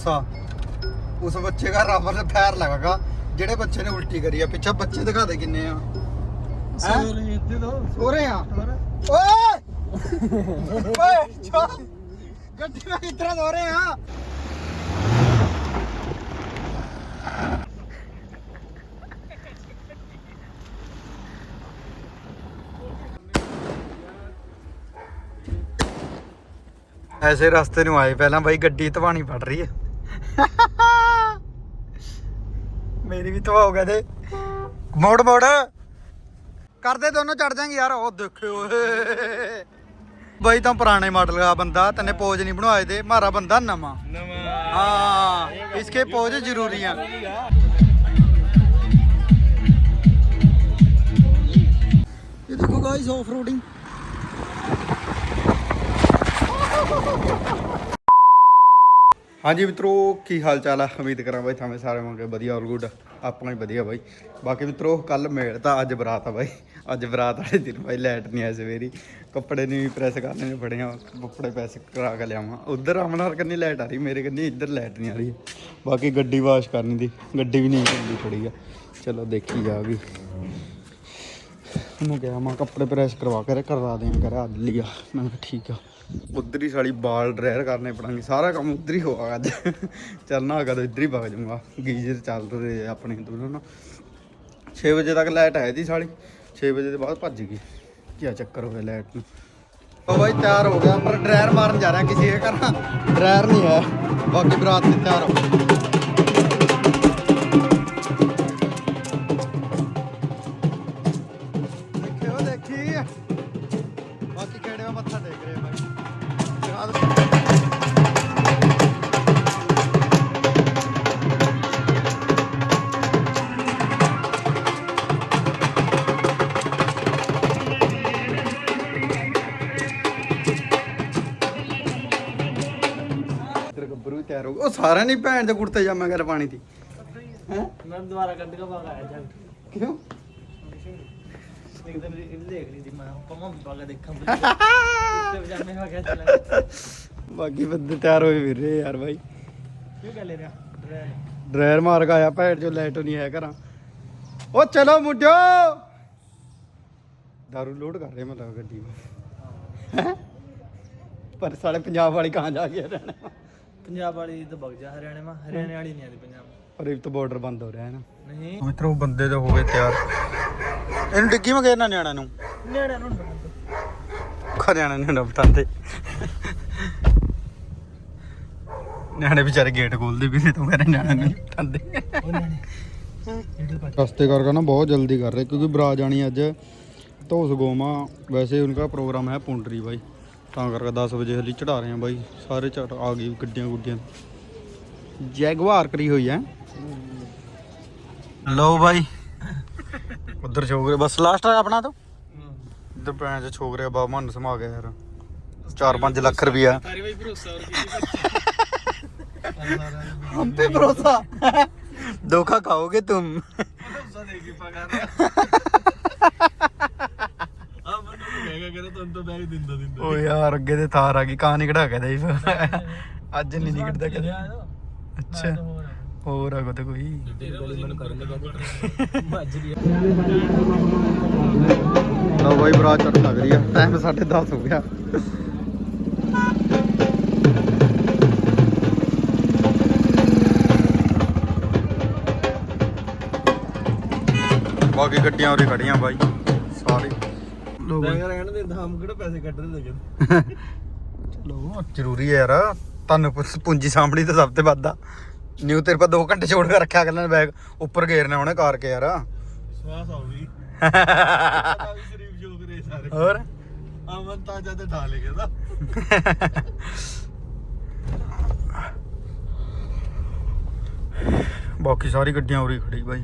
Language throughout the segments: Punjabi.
गुस्सा उस बच्चे का रबर से पैर लगेगा जेड़े बच्चे ने उल्टी करी है पीछे बच्चे दिखा दे किन्ने आ ਸੋਰੇ ਇੱਥੇ ਤੋਂ सो रहे हैं ओए ओए जा गड्डी में कितना सो रहे हैं ਐਸੇ ਰਸਤੇ ਨੂੰ ਆਏ ਪਹਿਲਾਂ ਬਾਈ ਗੱਡੀ ਧਵਾਣੀ ਪੜ ਰਹੀ ਹੈ ਮੇਰੀ ਵੀ ਧਵਾ ਹੋ ਗਿਆ ਤੇ। ਮੋੜ ਮੋੜ। ਕਰਦੇ ਦੋਨੋਂ ਚੜ ਜਾਾਂਗੇ ਯਾਰ। ਉਹ ਦੇਖਿਓ ਓਏ। ਬਾਈ ਤਾਂ ਪੁਰਾਣੇ ਮਾਡਲ ਦਾ ਬੰਦਾ, ਤੈਨੇ ਪੋਜ ਨਹੀਂ ਬਣਵਾਏ ਦੇ ਮਾਰਾ ਬੰਦਾ ਨਵਾਂ। ਨਵਾਂ ਹਾਂ, ਇਸਕੇ ਪੋਜ ਜ਼ਰੂਰੀ ਆ। ਇਹ ਦੇਖੋ ਗਾਇਸ ਆਫ ਰੋਡਿੰਗ ਹਾਂਜੀ ਮਿੱਤਰੋ, ਕੀ ਹਾਲ ਚਾਲ ਆ? ਉਮੀਦ ਕਰਾਂ ਬਾਈ ਥਾਵੇਂ ਸਾਰੇ ਮੰਗੇ ਵਧੀਆ ਆਲ ਗੁੱਡ ਆਪਣਾ ਹੀ ਵਧੀਆ ਬਾਈ। ਬਾਕੀ ਮਿੱਤਰੋ ਕੱਲ ਮੇਲ ਤਾਂ ਅੱਜ ਬਰਾਤ ਆ ਬਾਈ। ਅੱਜ ਬਰਾਤ ਵਾਲੇ ਦਿਨ ਬਾਈ ਲਾਈਟ ਨਹੀਂ ਆਈ ਸਵੇਰੀ। ਕੱਪੜੇ ਨਹੀਂ ਪ੍ਰੈਸ ਕਰਨੇ, ਨੇ ਫੜਿਆ, ਕੱਪੜੇ ਪ੍ਰੈਸ ਕਰਾ ਕੇ ਲਿਆਵਾਂ। ਉਧਰ ਅਮਨਾਰ ਕੰਨੀ ਲੈਟ ਆ ਰਹੀ, ਮੇਰੇ ਕੰਨੀ ਇੱਧਰ ਲਾਈਟ ਨਹੀਂ ਆ ਰਹੀ। ਬਾਕੀ ਗੱਡੀ ਵਾਸ਼ ਕਰਨੀ ਦੀ, ਗੱਡੀ ਵੀ ਨਹੀਂ ਚੱਲਦੀ ਖੜੀ ਆ। ਚਲੋ ਦੇਖੀ ਜਾ ਵੀ। ਉਹਨੂੰ ਕਿਹਾ ਮੈਂ ਕੱਪੜੇ ਪ੍ਰੈਸ ਕਰਵਾ ਕੇ ਕਰਵਾ ਦਿਆਂ ਕਰ ਅੱਜ ਲਿਆ ਮੈਂ ਕਿਹਾ ਠੀਕ ਆ। ਉਧਰ ਹੀ ਸਾਲੀ ਬਾਲ ਡਰਾਇਰ ਕਰਨੇ ਪੜਾਂਗੇ ਸਾਰਾ ਕੰਮ ਉਧਰ ਹੀ ਹੋਆ ਅੱਜ। ਚੱਲਣਾ ਹੈਗਾ ਤਾਂ ਇੱਧਰ ਹੀ ਵਗ ਜਾਊਗਾ, ਗੀਜ਼ਰ ਚੱਲ ਰਹੇ ਆਪਣੇ ਦੋਨੋਂ ਨਾ। 6 ਵਜੇ ਤੱਕ ਲਾਈਟ ਆਈ ਦੀ ਸਾਲੀ 6 ਵਜੇ ਦੇ ਬਾਅਦ ਭੱਜ ਗਈ। ਕੀ ਚੱਕਰ ਹੋਇਆ ਲਾਈਟ ਨੂੰ। ਉਹ ਬਾਈ ਤਿਆਰ ਹੋ ਗਿਆ, ਪਰ ਡਰਾਇਰ ਮਾਰਨ ਜਾ ਰਿਹਾ ਕਿਸੇ ਦੇ ਘਰ। ਡਰਾਇਰ ਨਹੀਂ ਹੈ ਬਾਕੀ ਬਰਾਤ ਤੇ ਤਿਆਰ ਹੋ ਤਿਆਰ ਹੋ ਗਏ ਉਹ ਸਾਰਿਆਂ ਨੇ ਭੈਣ ਦੇ ਕੁੜਤੇ ਜਾਮਾ ਕਰ ਪਾਣੀ ਦੀ। ਹੈ? ਮੈਂ ਦੁਬਾਰਾ ਕੱਢ ਕੇ ਬਾਗ ਆਇਆ ਜਾਂ ਕਿਉਂ? ਇੱਕ ਦਿਨ ਇਹ ਦੇਖ ਲਈ ਦੀ ਮੈਂ ਪਮਾ ਬਾਗਾ ਦੇਖਾਂ। ਤੇ ਪਜਾਮੇ ਹੋ ਗਿਆ ਚਲਾ ਬਾਕੀ ਬੰਦੇ ਤਿਆਰ ਹੋਏ ਵੀਰੇ ਯਾਰ ਬਾਈ। ਕਿਉਂ ਗੱਲ ਰਿਹਾ ਡਰਾਇਰ ਮਾਰ ਕੇ ਆਇਆ ਭੈਣ ਜੋ ਲਾਈਟ ਨਹੀਂ ਆਇਆ ਘਰਾਂ। ਉਹ ਚਲੋ ਮੁੰਡਿਓ! ਦਾਰੂ ਲੋਡ ਕਰ ਰਹੇ ਮਤਲਬ ਗੱਡੀ ਵਿੱਚ। ਹੈਂ? ਪਰ ਸਾਲੇ ਪੰਜਾਬ ਵਾਲੀ ਕਹਾਂ ਜਾ ਗਿਆ ਰਹਿਣਾ? ਪੰਜਾਬ ਵਾਲੀ ਤਾਂ ਬਗ ਜਾ ਹਰਿਆਣੇ ਮਾ ਹਰਿਆਣੇ ਵਾਲੀ ਨਹੀਂ ਆਦੀ ਪੰਜਾਬ। ਪਰ ਇਹ ਤਾਂ ਬਾਰਡਰ ਬੰਦ ਹੋ ਰਿਹਾ ਹੈ ਨਾ। ਨਹੀਂ। ਮਿੱਤਰੋ ਬੰਦੇ ਤਾਂ ਹੋ ਗਏ ਤਿਆਰ। ਇਹਨੂੰ ਡਿੱਗੀ ਮੈਂ ਘੇਰਨਾ ਨਿਆਣਾ ਨੂੰ? ਨਿਆਣਿਆਂ ਨੂੰ ਨੀ ਖਰਿਆਣਾ ਨੂੰ ਨਾ ਬਟਾਉਂਦੇ ਨਿਆਣੇ ਵਿਚਾਰੇ ਗੇਟ ਖੋਲਦੇ ਵੀ ਨਹੀਂ ਤੂੰ। ਮੇਰੇ ਨਿਆਣੇ। ਨੂੰ ਬਟਾਉਂਦੇ ਰਸਤੇ ਕਰਕੇ ਨਾ ਬਹੁਤ ਜਲਦੀ ਕਰ ਰਹੇ ਕਿਉਂਕਿ ਬਰਾ ਜਾਣੀ ਅੱਜ। ਧੋਸ ਗੋਮਾ ਵੈਸੇ ਉਨਕਾ ਪ੍ਰੋਗਰਾਮ ਹੈ ਪੁੰਡਰੀ ਬਾਈ। ਤਾਂ ਕਰਕੇ 10 ਵਜੇ ਹਲੀ ਚੜਾ ਰਹੇ ਆ ਬਾਈ। ਸਾਰੇ ਚੜ ਆ ਗਈ ਗੱਡੀਆਂ ਗੁੱਡੀਆਂ। ਜੈਗਵਾਰ ਕਰੀ ਹੋਈ ਐ ਲੋ ਬਾਈ। ਉਧਰ ਛੋਗਰੇ ਬਸ ਲਾਸਟ ਆਪਣਾ ਤੋਂ? ਇਧਰ ਪੈਣ ਚ ਛੋਗਰੇ ਬਾ ਮਨ ਸਮਾ ਗਿਆ ਯਾਰ। 4-5 ਲੱਖ ਰੁਪਿਆ ਸਾਰੇ ਬਾਈ ਭਰੋਸਾ। ਹੋਰ ਕੀ ਹੰਪੇ ਭਰੋਸਾ ਧੋਖਾ ਖਾਓਗੇ ਤੂੰ ਭਰੋਸਾ ਦੇ ਕੇ ਪਗਾ ਬੈਗ ਦਿੰਦਾ ਦਿੰਦਾ ਓ ਯਾਰ ਅੱਗੇ ਤੇ ਥਾਰ ਆ ਗਈ ਕਾਂ ਨਹੀਂ ਕਢਾ ਕੇ ਦੇਈ ਅੱਜ ਨਹੀਂ ਨਿਕੜਦਾ ਕਦੇ। ਅੱਛਾ। ਹੋਰ ਆ। ਕੋ ਕੋਈ। ਮੈਨੂੰ ਕਰਨ ਲੱਗਾ। ਮੱਝ ਦੀ ਲਓ ਬਾਈ ਬਰਾ ਚੜਨ ਲੱਗ ਰਹੀ ਆ। ਟਾਈਮ 10:30 ਹੋ ਗਿਆ। ਬਾਕੀ ਗੱਡੀਆਂ ਉਰੇ ਖੜੀਆਂ ਬਾਈ। ਲੋ ਬਾਈ ਰਹਿਣ ਦੇ ਦਾਮ ਕਿਹੜਾ ਪੈਸੇ ਕੱਢ ਰਹੇ ਲੱਗੇ ਚਲੋ ਜ਼ਰੂਰੀ ਹੈ ਯਾਰ। ਤੁਹਾਨੂੰ ਪੁ- ਪੂੰਜੀ ਸਾਂਭਣੀ ਤਾਂ ਸਭ ਤੋਂ ਵੱਧ ਆ। ਨਿਊ ਤੇਰੇ ਪਾ 2 ਘੰਟੇ ਛੋੜ ਕੇ ਰੱਖਿਆ ਕਰ ਲੈਣ ਬੈਗ। ਉੱਪਰ ਘੇਰਨੇ ਉਹਨੇ ਕਾਰ ਕੇ ਯਾਰ। ਸਵਾਸ ਆਉ ਵੀ ਆ ਵੀ ਸ਼ਰੀਫ ਜੋਗ ਰਹੇ ਸਾਰੇ। ਹੋਰ? ਅਮਨ ਤਾਂ ਜਦ ਢਾ ਲੇ ਗਿਆ ਬਾਕੀ ਸਾਰੀ ਗੱਡੀਆਂ ਉਰੀ ਖੜੀ ਬਾਈ।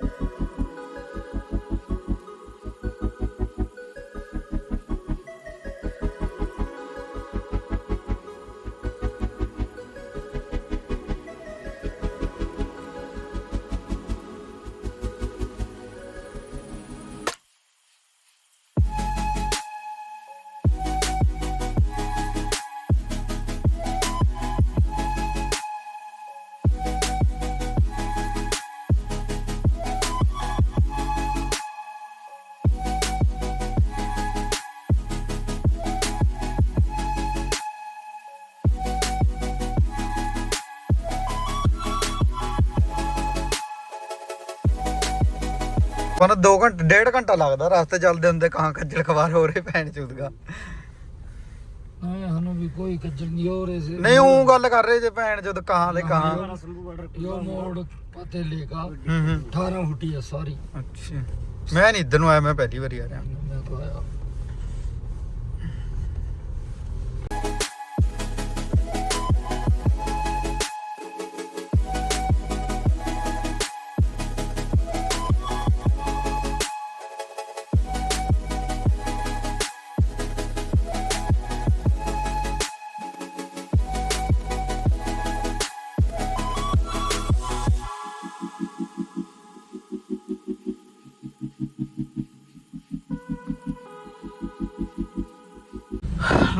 ਮਨ 2 ਘੰਟੇ ਡੇਢ ਘੰਟਾ ਲੱਗਦਾ ਰਸਤੇ ਚੱਲਦੇ ਹੁੰਦੇ ਕਾਂ ਖੱਜਲ ਖਵਾਰ ਹੋ ਰਹੇ ਭੈਣ ਚੂਦਗਾ। ਨਹੀਂ ਸਾਨੂੰ ਵੀ ਕੋਈ ਕੱਜਲ ਨਹੀਂ ਹੋ ਰਹੇ ਸੀ। ਨਹੀਂ ਉਹ ਗੱਲ ਕਰ ਰਹੇ ਜੇ ਭੈਣ ਜਦ ਕਾਂ ਲੈ ਕਾਂ ਯੋ ਮੋੜ ਪਤੇ ਲੇਗਾ 18 ਹੁੱਟੀ ਆ ਸਾਰੀ। ਅੱਛਾ। ਮੈਂ ਨਹੀਂ ਇਧਰ ਨੂੰ ਆਇਆ ਮੈਂ ਪਹਿਲੀ ਵਾਰੀ ਆ ਰਿਹਾ। ਮੈਂ ਤਾਂ ਆਇਆ।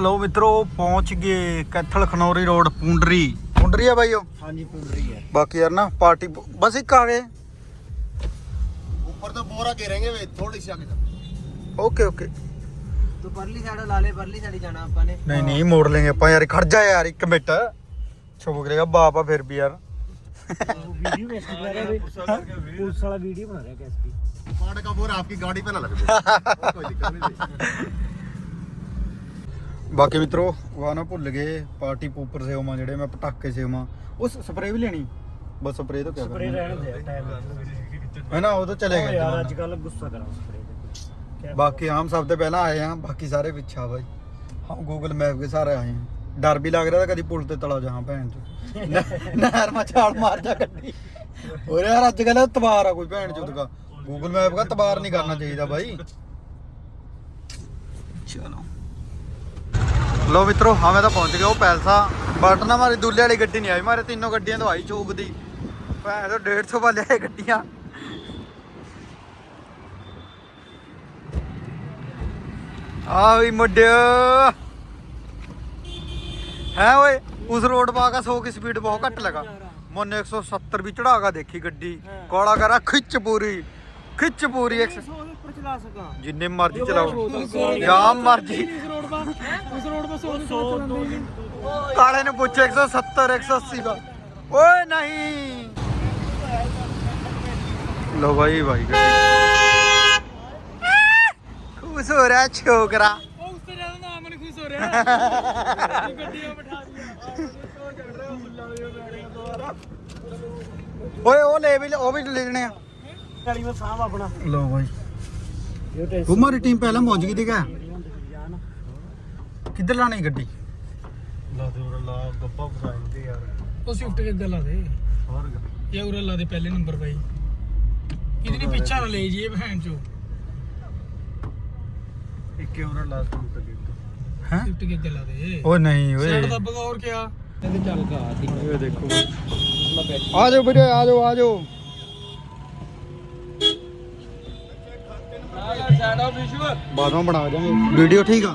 ਲਓ ਮਿੱਤਰੋ ਪਹੁੰਚ ਗਏ ਕੈਥਲ ਖਨੌਰੀ ਰੋਡ ਪੁੰਡਰੀ ਪੁੰਡਰੀ ਆ ਬਾਈ ਉਹ ਹਾਂਜੀ ਪੁੰਡਰੀ ਹੈ ਬਾਕੀ ਯਾਰ ਨਾ ਪਾਰਟੀ ਬਸ ਇੱਕ ਆ ਗਏ ऊपर तो बोरा गिरेंगे वे थोड़ी सी आगे ਓਕੇ ਓਕੇ ਤੂੰ ਪਰਲੀ ਸਾਈਡ ਲਾ ਲੈ ਪਰਲੀ ਸਾਈਡ ਜਾਣਾ ਆਪਾਂ ਨੇ ਨਹੀਂ ਨਹੀਂ ਮੋੜ ਲੈਂਗੇ ਆਪਾਂ ਯਾਰ ਖੜ ਜਾ ਯਾਰ ਇੱਕ ਮਿੰਟ ਛੋਕ ਕਰੇਗਾ ਬਾਪ ਆ ਫਿਰ ਵੀ ਯਾਰ ਵੀਡੀਓ ਵੇਖ ਰਿਹਾ ਹੈ ਪੁਲਿਸ ਵਾਲਾ ਵੀਡੀਓ ਬਣਾ ਰਿਹਾ ਕੈਸਪੀ पहाड़ का बोरा आपकी गाड़ी पे ना लग जाए कोई दिक्कत नहीं ਬਾਕੀ ਮਿੱਤਰੋ ਉਹ ਨਾ ਭੁੱਲ ਗਏ ਪਾਰਟੀ ਪੂਪਰ ਸੇਵਮਾ ਜਿਹੜੇ ਮੈਂ ਪਟਾਕੇ ਸੇਵਮਾ ਉਸ ਸਪਰੇ ਵੀ ਲੈਣੀ? ਬਸ ਸਪਰੇ ਤੋਂ ਕਿਆ ਸਪਰੇ ਰਹਿਣ ਦੇ ਟਾਈਮ ਹੈ ਨਾ ਉਹ ਤਾਂ ਚਲੇ ਗਏ ਯਾਰ। ਅੱਜ ਕੱਲ ਗੁੱਸਾ ਕਰਾਂ ਸਪਰੇ ਤੇ ਬਾਕੀ ਆਮ ਸਭ ਤੋਂ ਪਹਿਲਾਂ ਆਏ ਆ ਬਾਕੀ ਸਾਰੇ ਪਿੱਛਾ ਬਾਈ। ਹਮ ਗੂਗਲ ਮੈਪ ਕੇ ਸਾਰੇ ਆਏ ਆ ਡਰ ਵੀ ਲੱਗ ਰਿਹਾ ਤਾਂ ਕਦੀ ਪੁਲ ਤੇ ਤਲਾ ਜਾਹਾਂ ਭੈਣ ਚ ਨਹਿਰ ਮਾ ਛਾਲ ਮਾਰ ਜਾ ਗੱਡੀ। ਹੋਰ ਯਾਰ ਅੱਜ ਕੱਲ ਤਬਾਰ ਆ ਕੋਈ ਭੈਣ ਚੋਦ ਦਾ। ਗੂਗਲ ਮੈਪ ਦਾ ਤਬਾਰ ਨਹੀਂ ਕਰਨਾ ਚਾਹੀਦਾ ਬਾਈ। ਚਲੋ। ਲੋ ਮਿੱਤਰੋ ਹਾਂ ਮੈਂ ਤਾਂ ਪਹੁੰਚ ਗਿਆ ਉਹ ਪੈਲਸਾ। ਬਟ ਨਾ ਮਾਰੀ ਦੁੱਲੇ ਵਾਲੀ ਗੱਡੀ ਨਹੀਂ ਆਈ। ਮਾਰੇ ਤਿੰਨੋਂ ਗੱਡੀਆਂ ਤੋਂ ਆਈ ਚੂਬ ਦੀ। ਭੈਣ ਤੋਂ 150 ਵਾਲੇ ਆਏ ਗੱਡੀਆਂ। ਆ ਵੀ ਮੁੰਡਿਓ। ਹੈ ਓਏ ਉਸ ਰੋਡ ਪਾ ਕੇ 100 ਕੀ ਸਪੀਡ ਬਹੁਤ ਘੱਟ ਲਗਾ। ਮੋਨੇ 170 ਵੀ ਚੜਾਗਾ ਦੇਖੀ ਗੱਡੀ। ਕੋਲਾ ਕਰਾ ਖਿੱਚ ਪੂਰੀ। ਖਿੱਚ ਪੂਰੀ ਇੱਕ ਉੱਪਰ ਚਲਾ ਸਕਾਂ। ਜਿੰਨੇ ਮਰਜ਼ੀ ਚਲਾਓ। ਜਾਂ ਮਰਜ਼ੀ। ਕਾਲੇ ਨੂੰ ਪੁੱਛ 170 180 ਦਾ। ਓਏ ਨਹੀਂ। ਲੋ ਭਾਈ ਭਾਈ ਖੁਸ਼ ਹੋ ਰਿਹਾ ਛੋਕਰਾ। ਉਹ ਨਹੀਂ ਓਏ ਉਹ ਲੈ ਵੀ ਉਹ ਵੀ ਲੈ ਲੈਣੇ ਆ। ਗਾੜੀ ਮੈਂ ਸਾਹ ਆਪਣਾ ਲੋ ਭਾਈ ਉਮਰ ਟੀਮ ਪਹਿਲਾਂ ਪਹੁੰਚ ਗਈ ਸੀਗਾ किधर लानी ਗੱਡੀ ला दे और ला गप्पा फसाएंगे यार ਉਹ ਸਵਿਫਟ ਕਿੱਦਾਂ ਲਾ ਦੇ और ਇਹ ਉਰੇ ਲਾ ਦੇ ਪਹਿਲੇ ਨੰਬਰ ਪਾਈ ਇਹਦੇ ਪਿੱਛਾ ਨਾ ਲੈ ਜੀ ਇਹ ਭੈਣ ਚੋ एक के और लास्ट में तक हैं ਸਵਿਫਟ ਕਿੱਦਾਂ ਲਾ ਦੇ ओ नहीं ओए ਸਾਈਡ ਦੱਬਗਾ ਹੋਰ ਕਿਆ ਇਹਦੇ ਚੱਲ ਗਾ ये देखो आ जाओ बेटे आ जाओ आ जाओ बाद में बना देंगे वीडियो ठीक है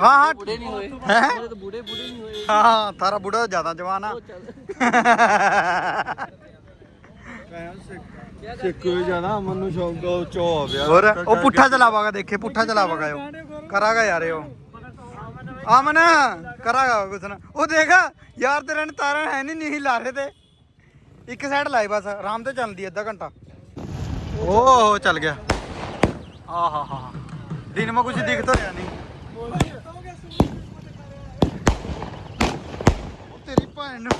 ਹਾਂ ਹਾਂ। ਬੁੜੇ ਨਹੀਂ ਹੋਏ। ਹੈ? ਤਾਂ ਬੁੜੇ ਬੁੜੇ ਨਹੀਂ ਹੋਏ। ਹਾਂ ਤਾਰਾ ਬੁੜਾ ਜ਼ਿਆਦਾ ਜਵਾਨ ਆ। ਸਿੱਕੂ ਜ਼ਿਆਦਾ ਮਨ ਨੂੰ ਸ਼ੌਂਕ ਚੋ ਆ ਪਿਆ ਹੋਰ ਉਹ ਪੁੱਠਾ ਚਲਾਵਾਗਾ ਦੇਖੇ ਪੁੱਠਾ ਚਲਾਵਾਗਾ ਉਹ। ਕਰਾਗਾ ਯਾਰ ਇਹ ਉਹ। ਆਮਨ ਕਰਾਗਾ ਕੁਛ ਨਾ। ਉਹ ਦੇਖ ਯਾਰ ਤੇਰੇ ਨੇ ਤਾਰਨ ਹੈ ਨਹੀਂ ਨਹੀਂ ਲਾ ਰਹੇ ਤੇ। ਇੱਕ ਸਾਈਡ ਲਾਈ ਬਸ ਆਰਾਮ ਤੇ ਚੱਲਦੀ ਅੱਧਾ ਘੰਟਾ। ਓਹ ਚੱਲ ਗਿਆ। ਆਹਾ ਦਿਨ ਮੈਂ ਕੁਝ ਦਿਖ ਤਾਂ ਰਿਹਾ ਨਹੀਂ ਉਹ ਤੇਰੀ ਭੈਣ ਨੂੰ।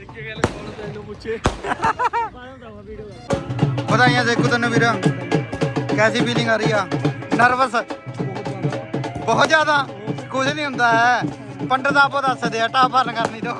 ਇੱਕ ਗੱਲ ਕੋਲ ਤੈਨੂੰ ਪੁੱਛੇ ਵਧਾਈਆਂ ਦੇਖੋ ਤੈਨੂੰ ਵੀਰ। ਕੈਸੀ ਫੀਲਿੰਗ ਆ ਰਹੀ ਆ? ਨਰਵਸ ਬਹੁਤ ਜ਼ਿਆਦਾ। ਕੁਝ ਨਹੀਂ ਹੁੰਦਾ ਹੈ। ਪੰਡਤ ਆਪੋ ਦੱਸਦੇ ਆ ਟਾਪ ਭਰਨ ਕਰਨੀ ਤੋਂ।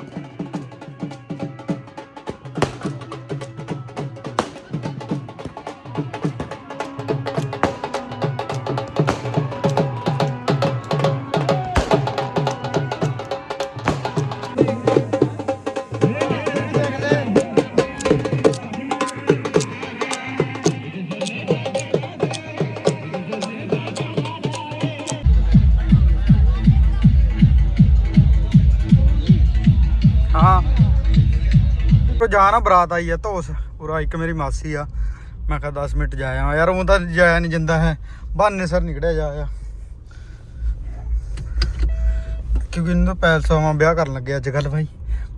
ਤੋ ਨਾ ਬਰਾਤ ਆਈ ਆ ਧੋਸ ਪੂਰਾ ਇੱਕ ਮੇਰੀ ਮਾਸੀ ਆ। ਮੈਂ ਕਿਹਾ 10 ਮਿੰਟ ਜਾਇਆ ਯਾਰ ਉਹ ਤਾਂ ਜਾਇਆ ਨਹੀਂ ਜਾਂਦਾ ਹੈ। ਬਹਾਨੇ ਸਰ ਨਿਕੜਿਆ ਜਾਇਆ ਕਿਉਂਕਿ ਇਹਨਾਂ ਦਾ ਪੈਲਸਾਂ ਵਿਆਹ ਕਰਨ ਲੱਗੇ ਅੱਜ ਕੱਲ ਭਾਈ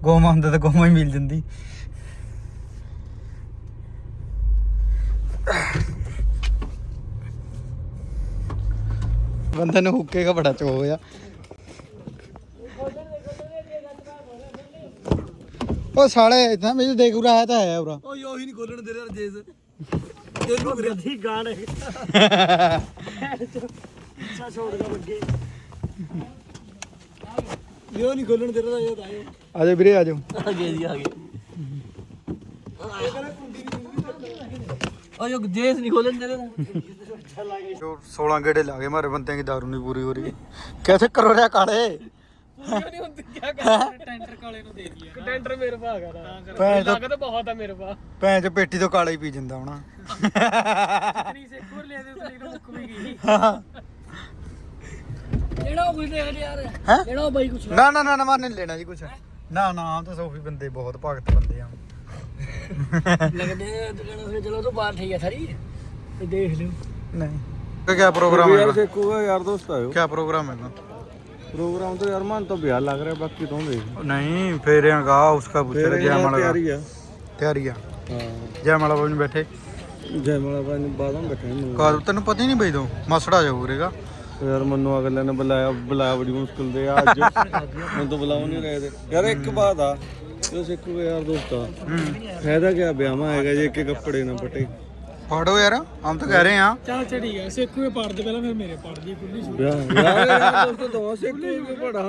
ਗੋਮਾ ਹੁੰਦਾ ਤਾਂ ਗੋਮਾ ਹੀ ਮਿਲ ਜਾਂਦੀ। ਬੰਦੇ ਨੂੰ ਹੁੱਕੇ ਦਾ ਬੜਾ ਚੋ ਆ। ਉਹ ਸਾਲੇ ਇਦਾਂ ਮੈਨੂੰ ਦੇਖ ਉਰਾ ਆਇਆ ਤਾਂ ਹੈ ਉਰਾ। ਓਏ ਉਹੀ ਨਹੀਂ ਖੋਲਣ ਦੇ ਰਿਹਾ ਜੇਸ। ਗੱਡੀ ਗਾਣ। ਅੱਛਾ ਛੋੜ ਕੇ ਬੱਗੇ। ਯੋ ਨਹੀਂ ਖੋਲਣ ਦੇ ਰਿਹਾ ਇਹ ਆਇਓ ਆਜੋ ਵੀਰੇ ਆਜੋ ਆ ਗਏ ਜੀ ਆ ਗਏ। ਓਏ ਉਹ ਜੇਸ ਨਹੀਂ ਖੋਲਣ ਦੇ ਰਿਹਾ। ਜੋ 16 ਗੇੜੇ ਲਾ ਗਏ ਮਾਰੇ ਬੰਦਿਆਂ ਦੀ ਦਾਰੂ ਨਹੀਂ ਪੂਰੀ ਹੋ ਰਹੀ। ਕਿੱਥੇ ਕਰੋ ਰਿਆ ਕਾਲੇ ਨਹੀਂ ਹੁੰਦੀ ਕੀ ਕਰ? ਟੈਂਡਰ ਕਾਲੇ ਨੂੰ ਦੇ ਦਿਆ ਟੈਂਡਰ ਮੇਰੇ ਪਾ ਗਾ ਭੈਣ ਚੋ- ਲੱਗਦਾ ਬਹੁਤ ਆ ਮੇਰੇ ਪਾ ਭੈਣ ਚ ਪੇਟੀ ਤੋਂ ਕਾਲਾ ਹੀ ਪੀ ਜਾਂਦਾ ਹੋਣਾ। ਤਰੀ ਸੇ ਖੋਲ ਲਿਆ ਤੇ ਉਸਨੇ ਤਾਂ ਮੁੱਕ ਵੀ ਗਈ। ਜਿਹੜਾ ਕੁਝ ਦੇਖ ਯਾਰ। ਹੈਂ? ਜਿਹੜਾ ਬਾਈ ਕੁਛ। ਨਾ ਨਾ ਨਾ ਨਾ ਮਾਰ ਨਹੀਂ ਲੈਣਾ ਜੀ ਕੁਛ। ਨਾ ਨਾ ਆਮ ਤਾਂ ਸੋਫੀ ਬੰਦੇ ਬਹੁਤ ਭਗਤ ਬੰਦੇ ਆ। ਲੱਗਦੇ ਆ ਦੁਕਾਨਾਂ ਫਿਰ ਚਲੋ ਤੋਂ ਬਾਹਰ ਠੀਕ ਹੈ ਸਾਰੀ। ਤੇ ਦੇਖ ਲਿਓ। ਨਹੀਂ। ਕੀ ਪ੍ਰੋਗਰਾਮ ਹੈ ਦੇਖੂਗਾ ਯਾਰ ਦੋਸਤ ਆਇਓ। ਕੀ ਪ੍ਰੋਗਰਾਮ ਹੈ ਪ੍ਰੋਗਰਾਮ ਤਾਂ ਯਾਰ ਮਨ ਤਾਂ ਬਿਆਹ ਲੱਗ ਰਿਹਾ ਬਾਕੀ ਤੋਂ ਦੇਖ नहीं फेरे का उसका पूछ रहे जयमाला का ਤਿਆਰੀ ਆ तैयारी है ਹਾਂ जयमाला बाबू बैठे ਜੈਮਾਲਾ ਬਾਈ ਨੂੰ ਬਾਦੋਂ ਬੈਠੇ ਨੂੰ का तेन पता ही नहीं बई दो मसड़ा जाओ उरेगा ਯਾਰ ਮੈਨੂੰ ਅਗਲੇ ਨੇ ਬੁਲਾਇਆ ਬੁਲਾਇਆ ਬੜੀ ਮੁਸ਼ਕਿਲ ਦੇ ਆ ਅੱਜ ਮੈਨੂੰ ਤਾਂ ਬੁਲਾਉ ਨਹੀਂ ਰਹੇ ਤੇ ਯਾਰ ਇੱਕ ਬਾਤ ਆ ਜੋ ਸਿੱਖੂਗਾ ਯਾਰ ਦੋਸਤਾ ਫਾਇਦਾ ਕੀ ਵਿਆਹਾਂ ਹੈਗਾ ਜੇ ਇੱਕ ਕੱਪੜੇ ਨਾ ਪਟੇ ਫਾੜੋ ਯਾਰ ਹਮ ਤਾਂ ਕਹਿ ਰਹੇ ਆ ਚੱਲ ਅੱਛਾ ਠੀਕ ਹੈ ਸੇਖੂ ਦੇ ਪਾੜ ਦੇ ਪਹਿਲਾਂ ਫਿਰ ਮੇਰੇ ਪਾੜ ਦੀ ਖੁੱਲੀ ਦੋਸਤ ਦੋ ਸੇਖੂ ਦੇ ਪੜਾ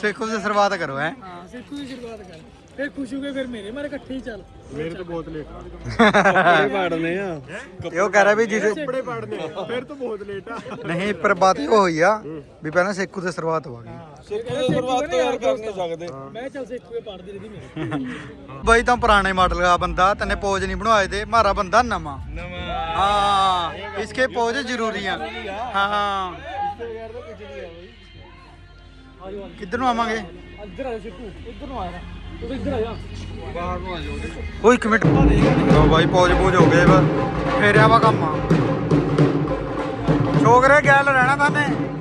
ਸੇਖੂ ਦੇ ਸ਼ੁਰੂਆਤ ਕਰੋ ਹੈ। ਹਾਂ ਸੇਖੂ ਦੀ ਸ਼ੁਰੂਆਤ ਕਰ। ਫਿਰ ਖੁਸ਼ ਹੋ ਕੇ ਫਿਰ ਮੇਰੇ ਮਾਰੇ ਇਕੱਠੇ ਹੀ ਚੱਲ। ਮੇਰੇ ਤੋਂ ਬਹੁਤ ਲੇਟ ਆ। ਕੱਪੜੇ ਪਾੜਨੇ ਆ। ਇਹ ਉਹ ਕਹਿ ਰਿਹਾ ਵੀ ਜਿਸ ਕੱਪੜੇ ਪਾੜਨੇ ਫਿਰ ਤੋਂ ਬਹੁਤ ਲੇਟ ਆ। ਨਹੀਂ ਪਰ ਬਾਤ ਇਹ ਹੋਈ ਆ ਵੀ ਪਹਿਲਾਂ ਸੇਕੂ ਤੇ ਸਰਵਾਤ ਹੋ ਗਈ। ਸੇਕੂ ਤੇ ਸਰਵਾਤ ਤੋਂ ਯਾਰ ਕਰ ਨਹੀਂ ਸਕਦੇ। ਮੈਂ ਚੱਲ ਸੇਕੂ ਤੇ ਪਾੜਦੀ ਰਹੀ ਮੈਂ। ਬਾਈ ਤਾਂ ਪੁਰਾਣੇ ਮਾਡਲ ਦਾ ਬੰਦਾ ਤੈਨੇ ਪੋਜ ਨਹੀਂ ਬਣਵਾਏ ਤੇ ਮਾਰਾ ਬੰਦਾ ਨਵਾਂ। ਨਵਾਂ। ਹਾਂ ਇਸਕੇ ਪੋਜ ਜ਼ਰੂਰੀ ਆ। ਹਾਂ ਕਿੱਧਰ ਨੂੰ ਆਵਾਂਗੇ? ਅੰਦਰ ਆ ਸੇਕੂ ਇੱਧਰ ਨੂੰ ਆ ਰਿਹਾ ਤੂੰ ਇੱਧਰ ਆ ਜਾ। ਓਏ, ਇੱਕ ਮਿੰਟ। ਲੋ ਬਾਈ, ਪੌਜ ਪੂਜ ਹੋ ਗਏ ਬਸ। ਫੇਰਿਆ ਵਾ ਕੰਮ। ਛੋਕਰੇ ਗੈਲ ਰਹਿਣਾ ਤਾਨੇ। ਆ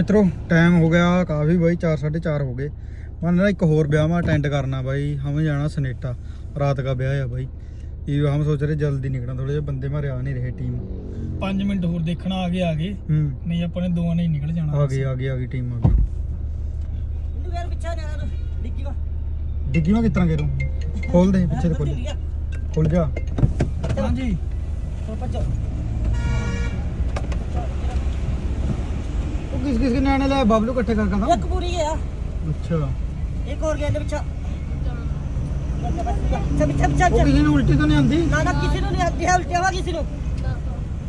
ਮਿੱਤਰੋ ਟਾਈਮ ਹੋ ਗਿਆ ਕਾਫੀ ਬਾਈ 4 4:30 ਹੋ ਗਏ ਮਨ ਨਾ ਇੱਕ ਹੋਰ ਵਿਆਹ ਮੈਂ ਅਟੈਂਡ ਕਰਨਾ ਬਾਈ ਹमें ਜਾਣਾ ਸਨੇਟਾ ਰਾਤ ਦਾ ਵਿਆਹ ਹੈ ਬਾਈ ਇਹ ਹਮ ਸੋਚ ਰਹੇ ਜਲਦੀ ਨਿਕਲਣਾ ਥੋੜੇ ਜਿਹੇ ਬੰਦੇ ਮਾਰੇ ਆ ਨਹੀਂ ਰਹੇ ਟੀਮ 5 ਮਿੰਟ ਹੋਰ ਦੇਖਣਾ ਆ ਗਏ ਆ ਗਏ ਹੂੰ ਨਹੀਂ ਆਪਾਂ ਨੇ ਦੋਵਾਂ ਨੇ ਹੀ ਨਿਕਲ ਜਾਣਾ ਆ ਗਈ ਆ ਗਈ ਆ ਗਈ ਟੀਮ ਆ ਗਈ ਯਾਰ ਪਿੱਛਾ ਜਾਣਾ किस किस के न्याणे लाए बबलू इकट्ठे कर ना? एक पूरी है। अच्छा। एक और गया बच्चा चल चल चल चल। किसी ने उल्टी तो नहीं आंदी ना ना किसी ने नहीं आती है हाँ, उल्टी हवा किसी ने।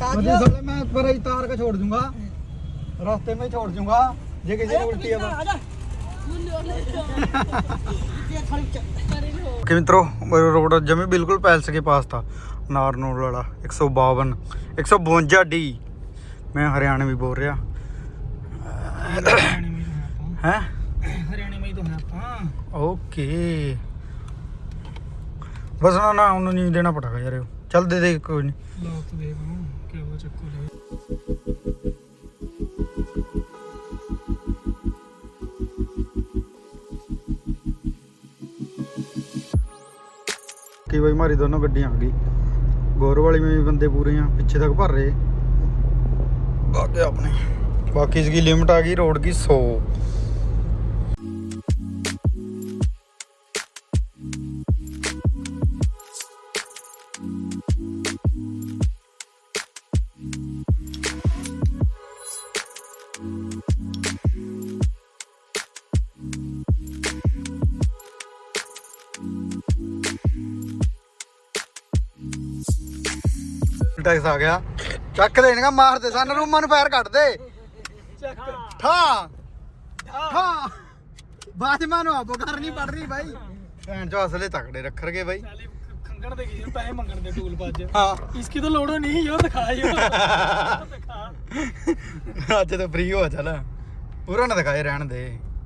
मतलब साले मैं पर ही तार का छोड़ दूँगा। रास्ते में छोड़ दूँगा। जे किसी ने उल्टी हवा। मित्रों रोड जमी बिल्कुल पैलस के पास था। नारनोल वाला एक सौ बावन एक सौ बवंजा डी। मैं हरियाणवी बोल रहा। ओके। बस ना ना उन्होंने नहीं देना पड़ेगा यार चल दे दे कोई नहीं। लॉक कि भाई हमारी दोनों गड्डिया आ गई। गौर वाली में भी बंदे पूरे हैं पीछे तक भर रहे। अपने। बाकी इसकी लिमिट आ गई रोड की सौ ਟੈਕਸ ਆ ਗਿਆ ਚੱਕ ਦੇਣਗਾ ਮਾਰ ਦੇ ਸਨ ਰੂਮਾਂ ਨੂੰ ਪੈਰ ਕੱਢ ਦੇ ठा ठा ਬਾਅਦ ਮਾਨੋ ਪੜ ਰਹੀ ਭਾਈ ਭੈਣ ਚੋ ਅਸਲੇ ਤਕੜੇ ਰੱਖਣਗੇ ਬਾਈ। ਖੰਗਣ ਦੇ ਗਏ ਪੈਸੇ ਮੰਗਣ ਦੇ ਟੂਲ ਪੱਜ ਹਾਂ। ਇਸਕੀ ਤਾਂ ਲੋੜ ਨਹੀਂ ਯੋ ਦਿਖਾ ਦਿਖਾ ਅੱਜ ਤਾਂ ਫ੍ਰੀ ਹੋ ਚੱਲ। ਪੂਰਾ ਨਾ ਦਿਖਾਏ ਰਹਿਣ ਦੇ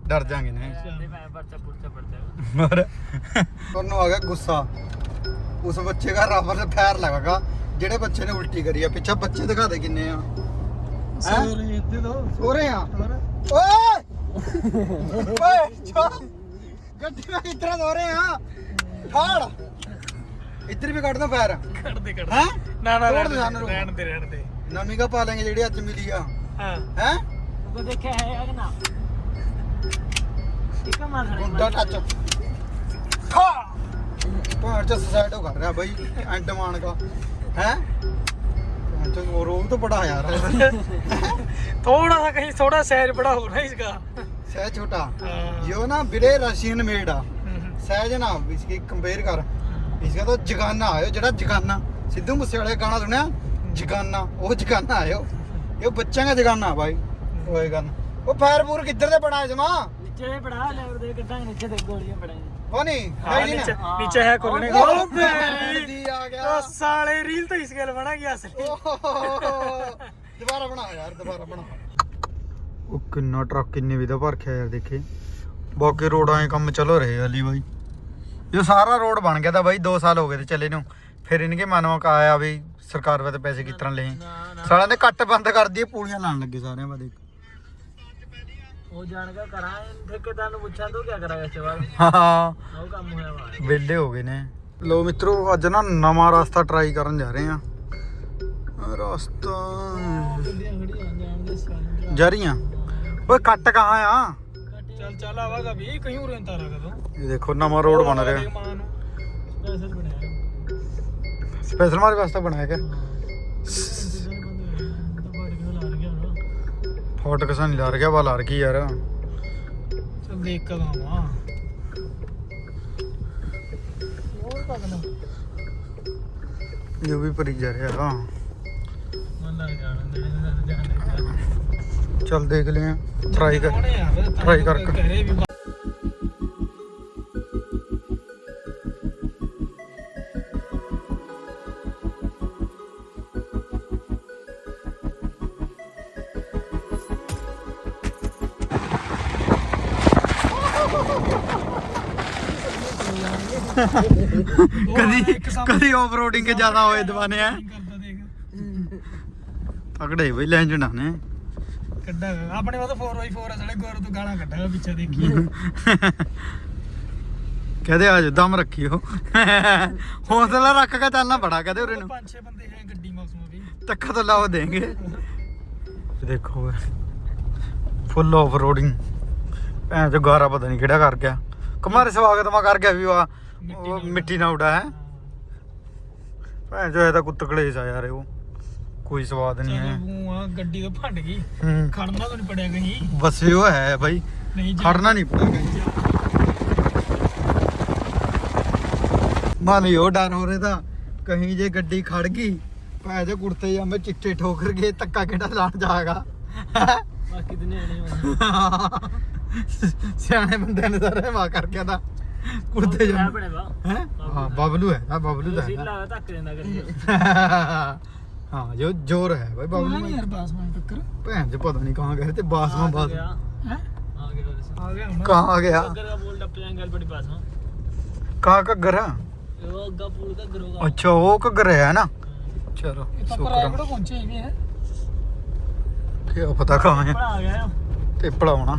ਡਰ ਜਾਗੇ ਨੇ। ਮੈਂ ਪਰਚਾ ਪੁਰਚਾ ਪੜਦਾ ਮਰ ਤੁਹਾਨੂੰ ਆ ਗਿਆ ਗੁੱਸਾ। ਉਸ ਬੱਚੇ ਦਾ ਰਬਰ ਤੇ ਫੈਰ ਲਗਾਗਾ ਜਿਹੜੇ ਬੱਚੇ ਨੇ ਉਲਟੀ ਕਰੀ ਆ ਪਿੱਛੇ ਬੱਚੇ ਦਿਖਾ ਦੇ ਕਿੰਨੇ ਆ। ਜਦੋਂ ਸੋਰੇ ਆ। ਇੱਧਰ ਵੀ ਕੱਢ ਦੋ ਫਾਇਰ। ਕੱਢ ਦੇ ਹੈ? ਨਾ ਨਾ ਰਹਿਣ ਦੇ ਰਹਿਣ ਦੇ ਰਹਿਣ ਕਾ ਪਾ ਲਾਂਗੇ ਜਿਹੜੀ ਅੱਜ ਮਿਲੀ ਆ। ਹਾਂ। ਹੈ? ਉਹ ਦੇਖਿਆ ਹੈ ਅਗਨਾ। ਇੱਕ ਮਾਰ ਰਿਹਾ ਗੁੱਡਾ ਟੱਚ। ਹਾਂ ਭਾਰ ਚ ਸੁਸਾਇਡ ਹੋ ਮਾਨ तो वो रोग तो बड़ा है यार थोड़ा सा कहीं थोड़ा सहज बड़ा हो रहा है इसका सह छोटा हाँ। यो ना बिरे रशियन मेड आ सहज ना इसकी कंपेयर कर इसका तो जगाना आयो जेड़ा जगाना सिद्धू मूसे वाले गाना सुनया जगाना वो जगाना आयो ये बच्चा का जगाना भाई होएगा ना वो फायर पूर किधर से बनाए जमा नीचे पड़ा ले और देख गड्ढा नीचे देख गोलियां पड़े हो नहीं हाँ, है जी नीचे ना? नीचे है खोलने का ओ, ओ, बैठ दी आ गया तो साले रील तो इसके लिए बना गया असली ਦੁਬਾਰਾ ਬਣਾ ਯਾਰ ਦੁਬਾਰਾ ਬਣਾ ਉਹ ਕਿੰਨਾ ਟਰੱਕ ਕਿੰਨੇ ਵੀ ਦਾ ਭਰ ਕੇ ਯਾਰ ਦੇਖੇ ਬਾਕੀ ਰੋਡਾਂ 'ਚ ਕੰਮ ਚੱਲ ਰਹੇ ਅਲੀ ਬਾਈ ਇਹ ਸਾਰਾ ਰੋਡ ਬਣ ਗਿਆ ਤਾਂ ਬਾਈ 2 ਸਾਲ ਹੋ ਗਏ ਤੇ ਚੱਲੇ ਨੂੰ ਫਿਰ ਇਨਕੇ ਮਨੋਂ ਕਾ ਆਇਆ ਵੀ ਸਰਕਾਰ ਵੇ ਤੇ ਪੈਸੇ ਕਿਸ ਤਰ੍ਹਾਂ ਲਏ ਸਾਲਿਆਂ ਨੇ ਕੱਟ ਬੰਦ ਕਰ ਦਈਏ ਪੂਲੀਆਂ ਲਾਣ ਲੱਗੇ ਸਾਰਿਆਂ ਵਾ ਦੇਖ ਉਹ ਹੋ ਗਏ ਨੇ। ਲੋ ਮਿੱਤਰੋ ਅੱਜ ਨਾ ਨਵਾਂ ਰਸਤਾ ਟਰਾਈ ਕਰਨ ਜਾ ਰਹੇ ਆ ਰਸਤਾ। ਜਰੀਆਂ ਓਏ ਕੱਟ ਕਹਾਂ ਆ? ਚੱਲ ਚੱਲ ਆਵਾਗਾ ਵੀ ਕਹੀਂ ਉਰੇ ਤਾਰਾ ਕਦੋਂ? ਇਹ ਦੇਖੋ ਨਵਾਂ ਰੋਡ ਬਣ ਰਿਹਾ। ਸਪੈਸ਼ਲ ਬਣਾਇਆ ਸਪੈਸ਼ਲ ਬਣਾਇਆ ਕਿ ഫോട്ടോക്ക് സൺ ലാർഗേ വാ ലാർഗി यार। चल देख कर और जो भी परी हाँ। जा रहा हाँ चल देख ले। ट्राई कर ट्राई करके ਕਦੀ ਕਦੀ ਆਫਰੋਡਿੰਗ ਕੇ ਜ਼ਿਆਦਾ ਹੋਏ ਦਵਾਨੇ ਆ। ਕਰਦਾ ਦੇਖ। ਤਕੜੇ ਬਈ ਲੈਂਜਣਾ ਨੇ। ਕੱਢਾ ਆਪਣੇ ਵਾ ਤਾਂ 4x4 ਆ ਸਾਡੇ ਗੌਰ ਤੋਂ ਗਾਲਾਂ ਕੱਢਾਗਾ ਪਿੱਛੇ ਦੇਖੀ ਕਹਦੇ ਆ ਜਾ ਦਮ ਰੱਖਿਓ ਹੌਸਲਾ ਰੱਖ ਕੇ ਚੱਲਣਾ ਬੜਾ ਕਹਦੇ ਉਰੇ ਨੂੰ। ਪੰਜ ਛੇ ਬੰਦੇ ਹੈ ਗੱਡੀ ਮੌਸਮ ਵੀ। ਤੱਕਾ ਤਾਂ ਲਾਓ ਦੇਂਗੇ ਦੇਖੋ ਫੁੱਲ ਆਫ ਰੋਡਿੰਗ ਭੈਣ ਚੋ ਗਾਰਾ ਪਤਾ ਨਹੀਂ ਕਿਹੜਾ ਕਰ ਗਿਆ। ਕੁਮਾਰ ਸਵਾਗਤ ਮਾ ਕਰ ਗਿਆ ਵੀ ਵਾ। ਉਹ ਮਿੱਟੀ ਨਾ ਉਡਾ ਹੈ ਭੈਣ ਚੋ ਇਹ ਤਾਂ ਕੁੱਤ ਕਲੇਸ਼ ਆ ਯਾਰ ਉਹ ਕੋਈ ਸਵਾਦ ਨਹੀਂ ਹੈ ਉਹ ਆ ਗੱਡੀ ਤੋਂ ਭੰਡ ਗਈ ਹੂੰ ਖੜਨਾ ਤਾਂ ਨਹੀਂ ਪੜਿਆ ਕਹੀਂ ਬਸੇ ਉਹ ਹੈ ਬਾਈ ਨਹੀਂ ਖੜਨਾ ਨਹੀਂ ਪੜੇਗਾ ਮਨ ਇਹੋ ਡਰ ਹੋ ਰਿਹਾ ਤਾਂ ਕਹੀਂ ਜੇ ਗੱਡੀ ਖੜ ਗਈ ਭੈ ਜੇ ਕੁੜਤੇ ਜਾਂ ਮੈਂ ਚਿੱਟੇ ਠੋਕਰ ਗਏ ਧੱਕਾ ਕਿਹੜਾ ਲਾਣ ਜਾਏਗਾ ਬਾਕੀ ਤੇ ਨਿਆਣੇ ਹੋਣੇ ਸਿਆਣੇ ਬੰਦੇ ਨੇ ਸਾਰੇ ਮਾ ਕਰਕੇ ਦਾ ਕੁੜਤੇ ਜਾਂ ਹੈ ਹਾਂ? ਬਬਲੂ ਹੈ ਆ ਬਬਲੂ ਦਾ ਹੈ। ਲਾ ਧੱਕ ਦਿੰਦਾ ਕਰੀ ਹਾਂ ਜੋ ਜ਼ੋਰ ਹੈ ਬਾਈ ਬਬਲੂ ਨਹੀਂ ਯਾਰ ਬਾਸਮਾਨ ਟੱਕਰ ਭੈਣ ਚ ਪਤਾ ਨਹੀਂ ਕਹਾਂ ਗਏ ਤੇ ਬਾਸਮਾ ਬਾਸ ਹੈ? ਆ ਗਿਆ ਆ ਗਿਆ ਕਹਾਂ ਆ ਗਿਆ? ਅਗਰ ਦਾ ਬੋਲ ਟੱਪ ਜਾਏਗਾ ਬੜੀ ਬਾਸਮਾ ਕਹਾਂ ਘੱਗਰ? ਆ? ਉਹ ਅੱਗਾ ਪੂਰ ਦਾ ਕਰੋਗਾ ਅੱਛਾ ਉਹ ਘੱਗਰ ਹੈ ਨਾ? ਚਲੋ ਇਹ ਤਾਂ ਸ਼ੁਕਰ ਪਰਾਇਆ ਆ। ਪਹੁੰਚੇ ਵੀ ਹੈ ਕੀ ਪਤਾ ਕਹਾਂ ਹੈ ਪੜਾ ਗਿਆ। ਤੇ ਪੜਾਉਣਾ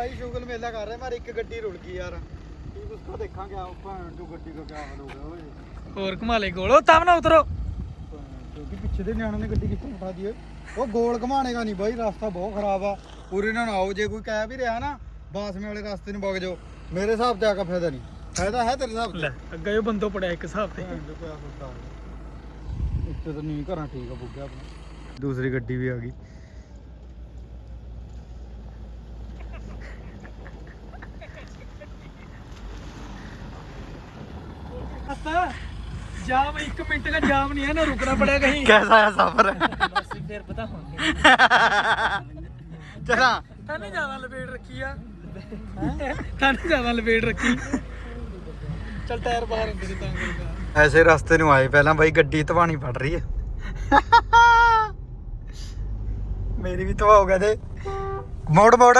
ਲਓ ਭਾਈ ਸ਼ੁਗਲ ਮੇਲਾ ਕਰ ਰਹੇ ਮਾਰ ਇੱਕ ਗੱਡੀ ਰੁਲ ਗਈ ਯਾਰ। ਕੀ ਕੁਛ ਕੋ ਦੇਖਾਂਗੇ ਆ ਭੈਣ ਜੋ ਗੱਡੀ ਦਾ ਕਿਆ ਹਾਲ ਹੋ ਗਿਆ ਓਏ ਹੋਰ ਘੁਮਾ ਲੈ ਗੋਲ ਉਹ ਤਾਂ ਨਾ ਉਤਰੋ। ਕਿਉਂਕਿ ਪਿੱਛੇ ਦੇ ਨਿਆਣਿਆਂ ਨੇ ਗੱਡੀ ਕਿੱਥੋਂ ਉਠਾ ਦਈਏ ਉਹ ਗੋਲ ਘਮਾਣੇਗਾ ਨਹੀਂ ਬਾਈ ਰਸਤਾ ਬਹੁਤ ਖਰਾਬ ਆ। ਪੂਰੇ ਨਾਲ ਆਓ ਜੇ ਕੋਈ ਕਹਿ ਵੀ ਰਿਹਾ ਨਾ ਬਾਸਮੇ ਵਾਲੇ ਰਸਤੇ ਨੂੰ ਵਗ ਜਾਓ। ਮੇਰੇ ਹਿਸਾਬ ਤੇ ਆ ਕੇ ਫਾਇਦਾ ਨਹੀਂ। ਫਾਇਦਾ ਹੈ ਤੇਰੇ ਹਿਸਾਬ ਤੇ? ਲੈ ਅੱਗਾ ਇਹ ਬੰਦੋ ਪੜਿਆ ਇੱਕ ਹਿਸਾਬ ਤੇ। ਭੈਣ ਚੋ ਪਿਆ ਸੁੱਤਾ ਇੱਥੇ ਤਾਂ ਨਹੀਂ ਘਰਾਂ ਠੀਕ ਆ ਬੁੱਗਿਆ ਆਪਣਾ ਦੂਸਰੀ ਗੱਡੀ ਵੀ ਆ ਗਈ ਅਸਤਾ जाम एक मिनट का जाम नहीं है ना रुकना पड़ेगा कहीं कैसा है सफर बस फिर पता होंगे चला थाने ज्यादा लपेट रखी है थाने ज्यादा लपेट रखी चल टायर बाहर अंदर ਤਾਂ ਕਰਦਾ ਐਸੇ ਰਸਤੇ ਨੂੰ ਆਏ ਪਹਿਲਾਂ ਬਾਈ ਗੱਡੀ ਧਵਾਣੀ ਪੜ ਰਹੀ ਹੈ ਮੇਰੀ ਵੀ ਧਵਾ ਹੋ ਗਿਆ ਤੇ ਮੋੜ ਮੋੜ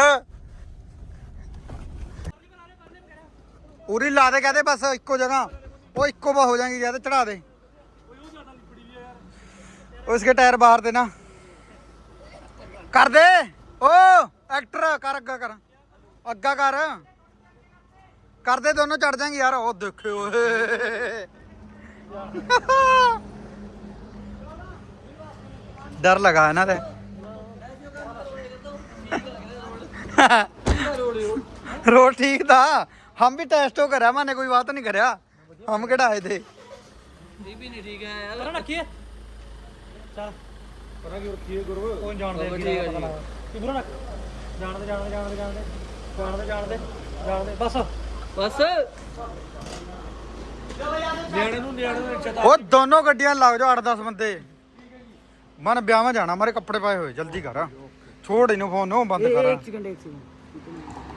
ਉਰੀ ਲਾ ਦੇ ਕਹਦੇ ਬਸ ਇੱਕੋ ਜਗ੍ਹਾ ਉਹ ਇੱਕੋ ਬਾ ਹੋ ਜਾਏਗੀ ਜਾਂ ਤੇ ਚੜਾ ਦੇ ਉਹ ਇਸਕੇ ਟਾਇਰ ਬਾਹਰ ਦੇ ਨਾ ਕਰ ਦੇ ਓ ਐਕਟਰ ਕਰ ਅੱਗਾ ਕਰ ਅੱਗਾ ਕਰ ਕਰਦੇ ਦੋਨੋਂ ਚੜ ਜਾਣਗੇ ਯਾਰ ਉਹ ਦੇਖਿਓ ਓਏ डर लगा है ना रे रोड ठीक था हम भी टेस्ट हो करा मैंने कोई बात नहीं करया हम केड़ा आए थे ਇਹ ਵੀ ਨਹੀਂ ਠੀਕ ਹੈ ਯਾਰ ਪਰਾਂ ਰੱਖੀਏ ਚੱਲ ਪਰਾਂ ਕਿ ਰੱਖੀਏ ਗੁਰੂ ਕੌਣ ਜਾਣਦੇ ਆ ਕੀ ਪਤਾ ਲੱਗਾ ਕੀ ਬੁਰਾ ਰੱਖ ਜਾਣਦੇ ਜਾਣਦੇ ਜਾਣਦੇ ਜਾਣਦੇ ਜਾਣਦੇ ਜਾਣਦੇ ਜਾਣਦੇ ਬਸ ਬਸ ਨਿਆਣੇ ਨੂੰ ਨਿਆਣੇ ਨੂੰ ਇੱਜ਼ਤ ਉਹ ਦੋਨੋਂ ਗੱਡੀਆਂ ਲੱਗ ਜਾਓ 8-10 ਬੰਦੇ ਮਨ ਵਿਆਹਾਂ ਜਾਣਾ ਮਾਰੇ ਕੱਪੜੇ ਪਾਏ ਹੋਏ ਜਲਦੀ ਕਰ ਛੋੜ ਇਹਨੂੰ ਫੋਨ ਨੂੰ ਬੰਦ ਕਰ ਸੈਕਿੰਡ ਇੱਕ ਸੈਕਿੰਡ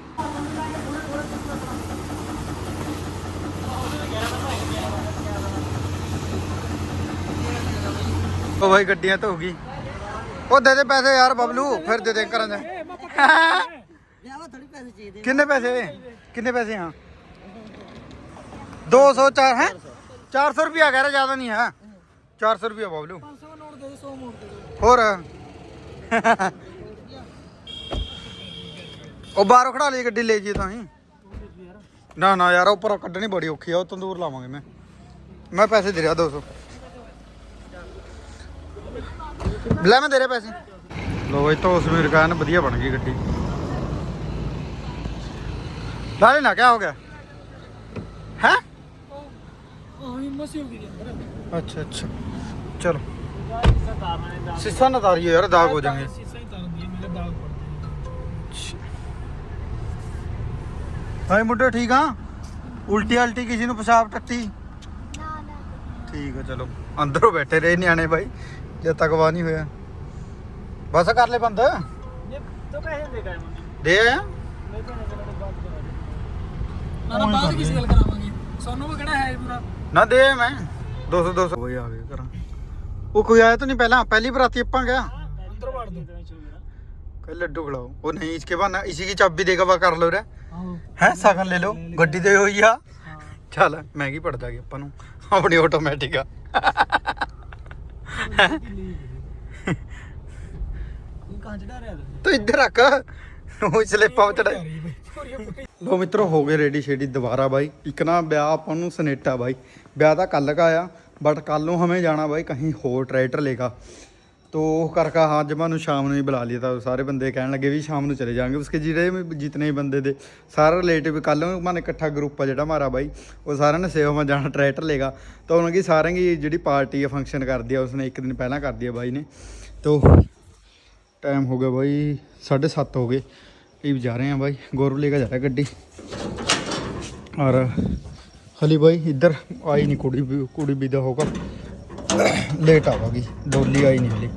ਉਹ ਭਾਈ ਗੱਡੀਆਂ ਤਾਂ ਹੋ ਗਈ। ਉਹ ਦੇ ਦੇ ਪੈਸੇ ਯਾਰ ਬਬਲੂ, ਫਿਰ ਦੇ ਦੇ ਕਰਾਂ ਦੇ। ਵਿਆਹ ਥੋੜੀ ਪੈਸੇ? ਚਾਹੀਦੇ ਕਿੰਨੇ ਪੈਸੇ ਕਿੰਨੇ ਪੈਸੇ ਹਾਂ 204 ਹੈ? 400 ਰੁਪਿਆ ਕਹਿ ਰਿਹਾ, ਜ਼ਿਆਦਾ ਨਹੀਂ ਹੈ 400 ਰੁਪਿਆ ਬਬਲੂ। 500 ਨੋਟ ਦੇ 100 ਮੋੜ ਦੇ ਹੋਰ? ਉਹ ਬਾਹਰੋਂ ਖੜਾ ਲਈ ਗੱਡੀ, ਲੈ ਜੀ ਤਾਂ ਹੀ। ਨਾ ਨਾ ਯਾਰ, ਉੱਪਰੋਂ ਕੱਢਣੀ ਬੜੀ ਔਖੀ ਆ, ਉਹ ਤੰਦੂਰ ਲਾਵਾਂਗੇ ਮੈਂ। ਮੈਂ ਪੈਸੇ ਦੇ ਰਿਹਾ 200 ਲੈ ਮੈਂ ਰਿਹਾ ਪੈਸੇ। ਲੋ ਇਹ ਤਾਂ ਉਸ ਮੇਰ ਕਾਨ ਵਧੀਆ ਬਣ ਗਈ ਗੱਡੀ। ਲਾਲੇ ਨਾ ਕਿਆ ਹੋ ਗਿਆ? ਹੈ? ਵੀ ਮਸੀ ਹੋ ਗਈ ਅੰਦਰ ਅੱਛਾ ਅੱਛਾ। ਚਲੋ। ਨੇ ਸਿੱਸਾ ਨਾ ਤਾਰੀਓ ਯਾਰ ਦਾਗ ਹੋ ਜਾਣਗੇ। ਸੀਸਾ ਹੀ ਤਰਨ ਦੀ ਮੇਰੇ ਦਾਗ ਪੜਦੇ ਹਾਏ ਮੁੰਡੇ ਠੀਕ ਆ? ਉਲਟੀ ਹਲਟੀ ਕਿਸੇ ਨੂੰ ਪਿਸ਼ਾਬ ਟੱਟੀ ਠੀਕ ਆ ਚਲੋ। ਅੰਦਰੋਂ ਬੈਠੇ ਰਹੇ ਨਿਆਣੇ ਬਾਈ। ਜਦ ਤੱਕ ਵਾ ਨਹੀਂ ਹੋਇਆ ਬਸ ਕਰ ਲੈ ਬੰਦ ये तो पैसे देगा मम्मी ਦੇ ਆਇਆ मैं तो नहीं करना बात करा ना बात किस गल करावांगे सोनू को कहना है पूरा ਨਾ ਦੇ ਮੈਂ 200 200 ਹੋਈ ਆ ਗਏ ਕਰਾਂ ਉਹ ਕੋਈ ਆਇਆ ਤਾਂ ਨਹੀਂ ਪਹਿਲਾਂ ਪਹਿਲੀ ਬਰਾਤੀ ਆਪਾਂ ਗਿਆ अंदर मार दो कल लड्डू खिलाओ वो नहीं इसके बाद ना इसी की चाबी देगा वा कर लो रे आओ ਹੈ ਸਾਗਨ ਲੈ ਲਓ ਗੱਡੀ ਤੇ ਹੋਈ ਆ ਚੱਲ ਮਹਿੰਗੀ ਪੜ ਜਾਗੀ ਆਪਾਂ ਤੂੰ ਇੱਧਰ ਰੱਖ। ਉਹ ਸਲਿੱਪਾਂ ਚੜਾ ਲੋ ਮਿੱਤਰੋ, ਹੋ ਗਏ ਰੈਡੀ ਸ਼ੇਡੀ ਦੁਬਾਰਾ ਬਾਈ। ਇੱਕ ਨਾ ਵਿਆਹ ਆਪਾਂ ਨੂੰ ਸਨੇਟਾ ਬਾਈ। ਵਿਆਹ ਦਾ ਕੱਲ ਕਾ ਆ ਬਟ ਕੱਲ ਨੂੰ ਹਮੇ ਜਾਣਾ ਬਾਈ ਕਹੀਂ ਹੋਰ ਟਰੈਕਟਰ ਲੇਗਾ ਤੋ ਉਹ ਕਰਕਾ ਹਾਂ, ਜਮਾ ਨੂੰ ਸ਼ਾਮ ਨੂੰ ਹੀ ਬੁਲਾ ਲਿਆ ਤਾਂ ਸਾਰੇ ਬੰਦੇ ਕਹਿਣ ਲੱਗੇ ਵੀ ਸ਼ਾਮ ਨੂੰ ਚਲੇ ਜਾਾਂਗੇ ਉਸਕੇ ਜਿਹੜੇ ਵੀ ਜਿਤਨੇ ਬੰਦੇ ਦੇ ਸਾਰਾ ਰਿਲੇਟਿਵ ਕੱਲ ਨੂੰ ਮਨ ਇਕੱਠਾ ਗਰੁੱਪ ਆ ਜਿਹੜਾ ਮਾਰਾ ਬਾਈ, ਉਹ ਸਾਰਿਆਂ ਨੇ ਸੇਵਾ ਮਾ ਜਾਣਾ ਟਰੈਕਟਰ ਲੇਗਾ। ਤਾਂ ਉਹਨਾਂ ਕੀ ਸਾਰਿਆਂ ਦੀ ਜਿਹੜੀ ਪਾਰਟੀ ਆ ਫੰਕਸ਼ਨ ਕਰਦੀ ਆ, ਉਸਨੇ ਇੱਕ ਦਿਨ ਪਹਿਲਾਂ ਕਰਦੀ ਆ ਬਾਈ ਨੇ। ਤੋ ਟਾਈਮ ਹੋ ਗਿਆ ਬਾਈ 7:30 ਹੋ ਗਏ। ਇਹ ਜਾ ਰਹੇ ਆ ਬਾਈ ਗੌਰਵ ਲੇਗਾ ਜਾ ਰਿਹਾ ਗੱਡੀ। ਔਰ ਹਲੀ ਬਾਈ, ਇੱਧਰ ਆਈ ਨਹੀਂ ਕੁੜੀ ਕੁੜੀ ਵੀ ਦਾ ਹੋਗਾ। ਲੇਟ ਆਵਾਂਗੀ ਡੋਲੀ ਆਈ ਨਹੀਂ ਹਲੇ।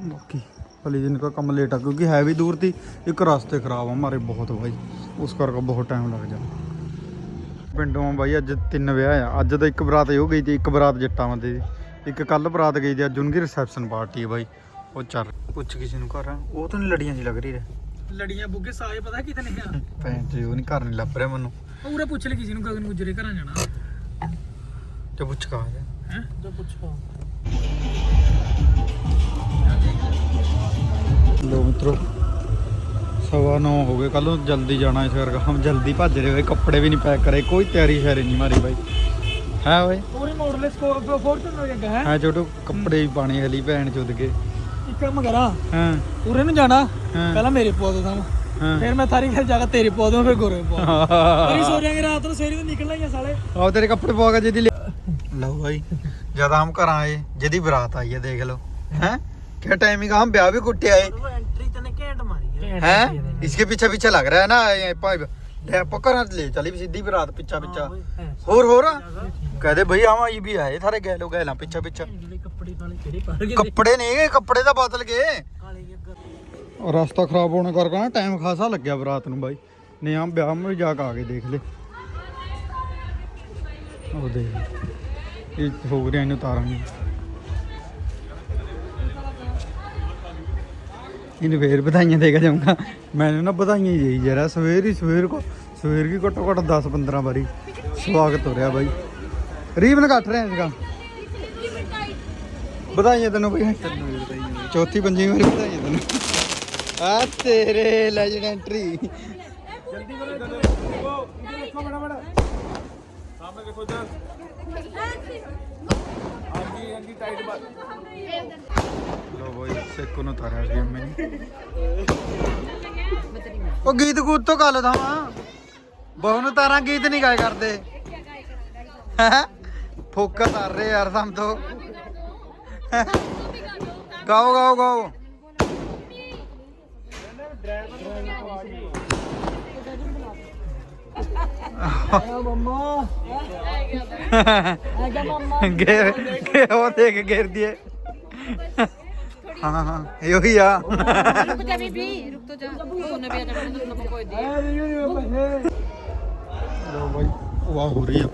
ਬਾਕੀ ਹਲੇ ਦਿਨ ਦਾ ਕੰਮ ਲੇਟ ਆ ਕਿਉਂਕਿ ਹੈ ਵੀ ਦੂਰ ਦੀ ਇੱਕ ਰਸਤੇ ਖਰਾਬ ਆ ਮਾਰੇ ਬਹੁਤ ਭਾਈ ਉਸ ਕਰਕੇ ਬਹੁਤ ਟਾਈਮ ਲੱਗ ਜਾਂਦਾ। ਪਿੰਡੋਂ ਬਾਈ ਅੱਜ ਤਿੰਨ ਵਿਆਹ ਆ ਅੱਜ ਤਾਂ ਇੱਕ ਬਰਾਤ ਹੋ ਗਈ ਤੇ ਇੱਕ ਬਰਾਤ ਜੱਟਾਂ ਵਾਂ ਦੀ ਇੱਕ ਕੱਲ ਬਰਾਤ ਗਈ ਤੇ ਅੱਜ ਉਹਨਾਂ ਰਿਸੈਪਸ਼ਨ ਪਾਰਟੀ ਆ ਬਾਈ ਉਹ ਚੱਲ ਪੁੱਛ ਕਿਸੇ ਨੂੰ ਘਰ ਉਹ ਤਾਂ ਲੜੀਆਂ ਜੀ ਲੱਗ ਰਹੀ ਰੇ। ਲੜੀਆਂ ਬੁੱਗੇ ਸਾਏ ਪਤਾ ਕਿਤੇ ਨਹੀਂ ਆ। ਭੈਣ ਉਹ ਨਹੀਂ ਘਰ ਨਹੀਂ ਲੱਭ ਰਿਹਾ ਮੈਨੂੰ। ਪੂਰੇ ਪੁੱਛ ਲੈ ਕਿਸੇ ਨੂੰ ਗਗਨ ਗੁਜਰੇ ਘਰਾਂ ਜਾਣਾ। ਤੇ ਪੁੱਛ ਕਾ ਹੈ ਹੈ? ਜੋ ਪੁੱਛੋ ਲੋ ਮਿੱਤਰੋ ਸਵਾ ਨੌ ਹੋ ਗਏ ਕੱਲ ਨੂੰ ਜਲਦੀ ਜਾਣਾ ਇਸ ਕਰਕੇ ਹਮ ਜਲਦੀ ਭੱਜ ਰਹੇ ਹੋਏ ਕੱਪੜੇ ਵੀ ਨਹੀਂ ਪੈਕ ਕਰੇ ਕੋਈ ਤਿਆਰੀ ਸ਼ੈਰੀ ਨਹੀਂ ਮਾਰੀ ਬਾਈ। ਹੈ ਓਏ? ਪੂਰੀ ਮਾਡਲ ਸਕੋਰ ਫੋਰਚੂਨ ਹੋ ਜਾਂਦਾ ਹੈ? ਹੈ ਛੋਟੂ ਕੱਪੜੇ ਵੀ ਪਾਣੇ ਹਲੀ ਭੈਣ ਚੁੱਦ ਕੇ। ਇੱਕ ਕੰਮ ਕਰਾਂ ਹਾਂ। ਪੂਰੇ ਨੂੰ ਜਾਣਾ ਹਾਂ। ਪਹਿਲਾਂ ਮੇਰੇ ਪਵਾ ਦੋ ਥਾਂ। ਹਾਂ ਫਿਰ ਮੈਂ ਥਾਰੀ ਘਰ ਜਾ ਕੇ ਤੇਰੇ ਪਵਾ ਦੂੰ ਫਿਰ ਗੋਰੇ ਪਵਾ ਤੇਰੀ ਸੋ ਜਾਏਂਗੇ ਰਾਤ ਨੂੰ ਸਵੇਰੇ ਤੋਂ ਨਿਕਲਣਾ ਹੀ ਆ ਸਾਲੇ ਆਓ ਤੇਰੇ ਕੱਪੜੇ ਪਵਾ ਕੇ ਜਿਹਦੀ ਲਓ ਭਾਈ ਜਦ ਹਮ ਘਰ ਆਏ ਜਿਹਦੀ ਬਰਾਤ ਆਈ ਹੈ ਦੇਖ ਲਓ हैं क्या टाइमिंग हम ब्याह भी कुट्टे आए ਐਂਟਰੀ ਤਨੇ ਘੈਂਟ ਮਾਰੀ ਹੈ हैं इसके पीछे पीछे लग रहा है ना ये पाइप ले पकड़ ले चली भी सीधी बरात पिछा पिछा होर हो रहा कहते भई हम ये भी आए थारे गए लोग गए पिछा पिछा ਜਿਹੜੇ ਕੱਪੜੇ ਕਾਲੇ ਕਿਹੜੇ ਪਾ ਗਏ ਕੱਪੜੇ ਰਸਤਾ ਖਰਾਬ ਹੋਣ ਕਰਕੇ ਨਾ ਟਾਈਮ ਖਾਸਾ ਲੱਗਿਆ ਬਰਾਤ ਨੂੰ ਬਾਈ। ਨੇ ਆਮ ਵਿਆਹ ਨੂੰ ਜਾ ਕੇ ਆ ਕੇ ਦੇਖ ਲੈ। ਉਹ ਦੇਖ ਇਹ ਹੋ ਰਿਹਾ ਇਹਨੂੰ ਤਾਰਾਂਗੇ ਇਹਨੂੰ ਫੇਰ ਵਧਾਈਆਂ ਦੇ ਕੇ ਜਾਊਂਗਾ। ਮੈਨੂੰ ਨਾ ਵਧਾਈਆਂ ਹੀ ਦੇਈ ਜਰਾ ਸਵੇਰ ਹੀ ਸਵੇਰ ਕੋ ਸਵੇਰ ਕੀ ਘੱਟੋ ਘੱਟ 10 15 ਵਾਰੀ ਸਵਾਗਤ ਹੋ ਰਿਹਾ ਬਾਈ। ਰੀਬਨ ਕੱਟ ਰਹੇ ਹਾਂ ਵਧਾਈਆਂ ਤੈਨੂੰ ਬਈ। ਚੌਥੀ, ਪੰਜਵੀਂ ਵਾਰੀ ਵਧਾਈਆਂ ਤੈਨੂੰ। ਆ ਤੇਰੇ ਲੈਜੈਂਡ ਐਂਟਰੀ ਲੋ ਬੋਈ ਸੇਕੋ ਨੂੰ ਤਾਰਿਆ ਅੰਮੀ ਨੇ। ਉਹ ਗੀਤ ਗੂਤ ਤੋਂ ਗੱਲ ਥਾਵਾਂ ਬਹੁ ਨੂੰ ਤਾਰਾਂ ਗੀਤ ਨਹੀਂ ਗਾਏ ਕਰਦੇ। ਫੋਕਸ ਕਰ ਰਹੇ ਯਾਰ ਸਮ ਤੋਂ। ਗਾਓ ਗਾਓ ਗਾਓ। ਆਇਆ ਮੰਮਾ ਆ ਗਿਆ ਮੰਮਾ ਗੇ ਗੇ, ਉਹ ਦੇਖ ਗੇਰ ਦੀਏ ਹਾਂ ਹਾਂ, ਇਹੋ ਹੀ ਆ। ਰੁਕ ਜਾ ਬੀਬੀ ਰੁਕ ਤੋ ਜਾ ਉਹਨੇ ਵੀ ਆ ਜਾਣਾ ਤੁਹਾਨੂੰ ਕੋਈ ਦੇ ਲੋ ਬਾਈ, ਵਾਹ, ਹੋ ਰਹੀ ਆ।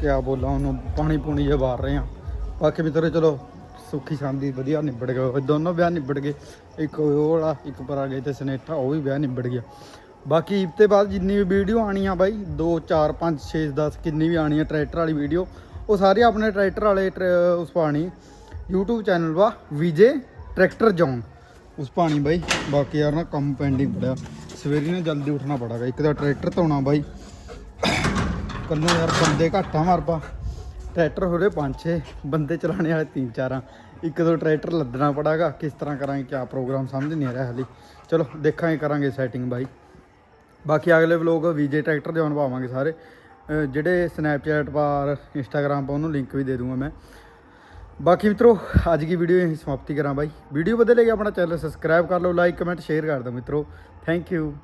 ਕਿਆ ਬੋਲਾਂ, ਉਹਨੂੰ ਪਾਣੀ ਪੂਣੀ ਜੇ ਵਾਰ ਰਹੇ ਆ। ਬਾਕੀ ਵੀ ਤੇਰੇ ਚਲੋ। ਸੁੱਖੀ ਸ਼ਾਂਤੀ ਵਧੀਆ ਨਿਬੜ ਗਏ। ਦੋਨੋਂ ਵਿਆਹ ਨਿਬੜ ਗਏ। ਇੱਕ ਉਹ ਵਾਲਾ ਇੱਕ ਪਰ ਗਏ ਤੇ ਸਨੇਟਾ ਉਹ ਵੀ ਵਿਆਹ ਨਿਬੜ ਗਿਆ। ਬਾਕੀ ਇਸ ਤੇ ਬਾਅਦ ਜਿੰਨੀ ਵੀ ਵੀਡੀਓ ਆਣੀ ਆ ਬਾਈ 2 4 5 6 10 ਕਿੰਨੀ ਵੀ ਆਣੀ ਆ ਟਰੈਕਟਰ ਵਾਲੀ ਵੀਡੀਓ, ਉਹ ਸਾਰੇ ਆਪਣੇ ਟਰੈਕਟਰ ਵਾਲੇ ਟਰ- ਉਸ ਪਾਣੀ YouTube ਚੈਨਲ ਵਾ, ਵਿਜੇ ਟਰੈਕਟਰ ਜੌਨ। ਉਸ ਪਾਣੀ ਬਾਈ, ਬਾਕੀ ਯਾਰ ਨਾ ਕੰਮ ਪੈਂਡਿੰਗ ਪੜਿਆ ਸਵੇਰੇ ਨਾ ਜਲਦੀ ਉੱਠਣਾ ਪੜਾਗਾ। ਇੱਕ ਤਾਂ ਟਰੈਕਟਰ ਧੋਣਾ ਬਾਈ। ਕੱਲੋਂ ਯਾਰ ਬੰਦੇ ਘਾਟਾ ਆ ਮਾਰਪਾ ਟਰੈਕਟਰ ਹੋ ਰਹੇ ਪੰਜ, ਛੇ, ਬੰਦੇ ਚਲਾਣੇ ਵਾਲੇ ਤਿੰਨ ਆ। ਇੱਕ ਦੋ ਟਰੈਕਟਰ ਲੱਦਣਾ ਪੜਾਗਾ, ਕਿਸ ਤਰ੍ਹਾਂ ਕਰਾਂਗੇ, ਕਿਆ ਪ੍ਰੋਗਰਾਮ ਸਮਝ ਨਹੀਂ ਆ ਰਿਹਾ ਹਾਲੇ। ਚਲੋ, ਦੇਖਾਂਗੇ, ਕਰਾਂਗੇ ਸੈਟਿੰਗ ਬਾਈ। ਬਾਕੀ ਅਗਲੇ ਵਲੋਗ ਵੀਜੇ ਟਰੈਕਟਰ ਦੇ ਆਉਣ ਪਾਵਾਂਗੇ ਸਾਰੇ। ਜਿਹੜੇ ਸਨੈਪਚੈਟ ਪਰ ਇੰਸਟਾਗ੍ਰਾਮ ਪਰ, ਉਹਨੂੰ ਲਿੰਕ ਵੀ ਦੇ ਦੂੰਗਾ ਮੈਂ। ਬਾਕੀ ਮਿੱਤਰੋ, ਅੱਜ ਦੀ ਵੀਡੀਓ ਇਹ ਸਮਾਪਤੀ ਕਰਾਂ ਬਾਈ। ਵੀਡੀਓ ਵਧੀਆ ਲੱਗੀ ਆਪਣਾ ਚੈਨਲ ਸਬਸਕ੍ਰਾਈਬ ਕਰ ਲਓ ਲਾਈਕ ਕਮੈਂਟ ਸ਼ੇਅਰ ਕਰ ਦਿਓ ਮਿੱਤਰੋ। Thank you